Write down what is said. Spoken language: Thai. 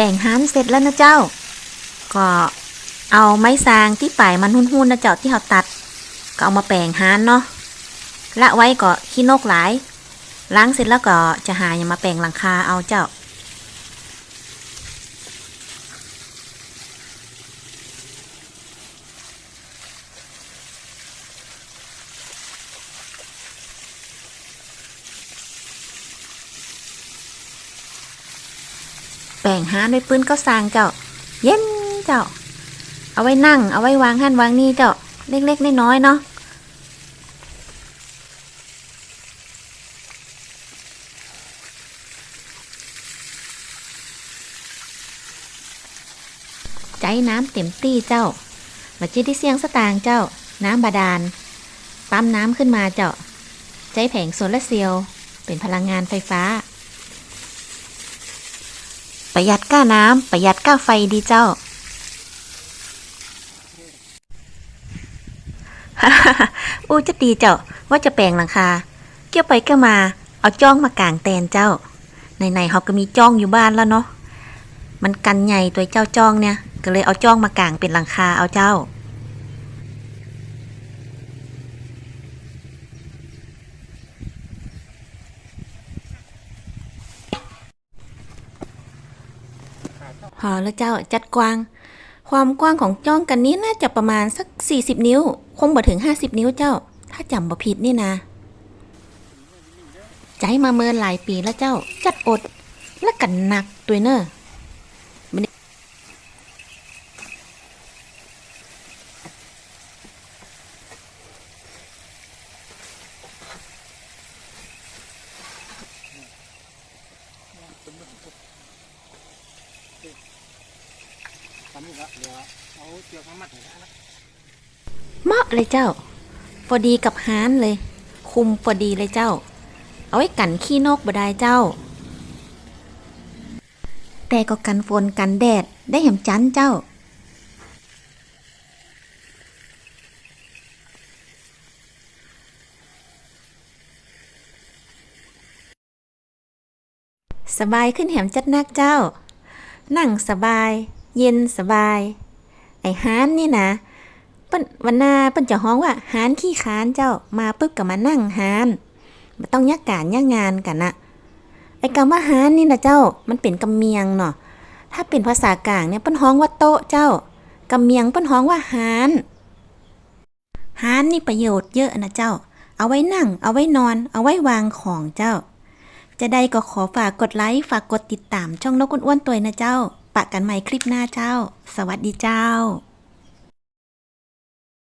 แต่งฮันเสร็จแล้วนะเจ้า ก็เอาไม้ซางที่ปลายมันหุ่นๆนะเจ้าที่เขาตัด ก็เอามาแปลงฮันเนาะละไว้ก็ขี้นกหลายล้างเสร็จแล้วก็จะหาอย่ามาแปลงหลังคาเอาเจ้า แป่งหาด้วยปืนก็สร้างเจ้า เย็นเจ้า เอาไว้นั่ง เอาไว้วางหันวางนี่เจ้า เล็กๆน้อยๆเนาะใจน้ำเต็มตี้เจ้ามาจิได้เสียงสตางเจ้า น้ำบาดาล ปั๊มน้ำขึ้นมาเจ้าใจแผงโซลาเซลล์เป็นพลังงานไฟฟ้า ประหยัดก้าน้ำประหยัดก้าไฟดีเจ้าอู้จะดีเจ้าว่าจะแปลงหลังคา เกี่ยวไปก็มา เอาจ้องมากางแตนเจ้าในๆเขาก็มีจ้องอยู่บ้านแล้วเนาะมันกันใหญ่ตัวเจ้าจ้องเนี่ย ก็เลยเอาจ้องมากางเป็นหลังคาเอาเจ้า พอแล้วเจ้าจัดกว้าง ความกว้างของจ้องกันนี้น่าจะประมาณสัก 40 นิ้ว คงบ่ถึง 50 นิ้วเจ้า ถ้าจำบ่ผิดนี่นะใจมาเมินหลายปีแล้วเจ้า จัดอด และกันหนักตัวเนอะไม่ได้ ทำนี่ละเดี๋ยวเอาเชือกมามัดให้ได้ละเหมาะเลยเจ้าพอดีกับฮานเลย คุมพอดีเลยเจ้า เอาไว้กันขี้นกบ่ได้เจ้า แต่ก็กันฝนกันแดดได้แหมจันเจ้า สบายขึ้นแหมจัดนักเจ้า นั่งสบาย เย็นสบาย ไอ้ฮานนี่นะเปิ้นวันหน้าเปิ้นจะฮ้องว่าหานขี้ค้านเจ้ามาปุ๊บก็มานั่งหานม่ต้องยักการยักงานกันนะไอ้คำว่าหานนี่นะเจ้ามันเป็นกำเมียงเนาะถ้าเป็นภาษากลางเนี่ยเปิ้นฮ้องว่าโต๊ะเจ้ากำเมียงเปิ้นฮ้องว่าหานหานนี่ประโยชน์เยอะนะเจ้า เอาไว้นั่ง เอาไว้นอน เอาไว้วางของเจ้า จะได้ก็ขอฝากกดไลค์ ฝากกดติดตามช่องนกอ้วนๆตัวนะเจ้า ปะกันใหม่คลิปหน้าเจ้า สวัสดีเจ้า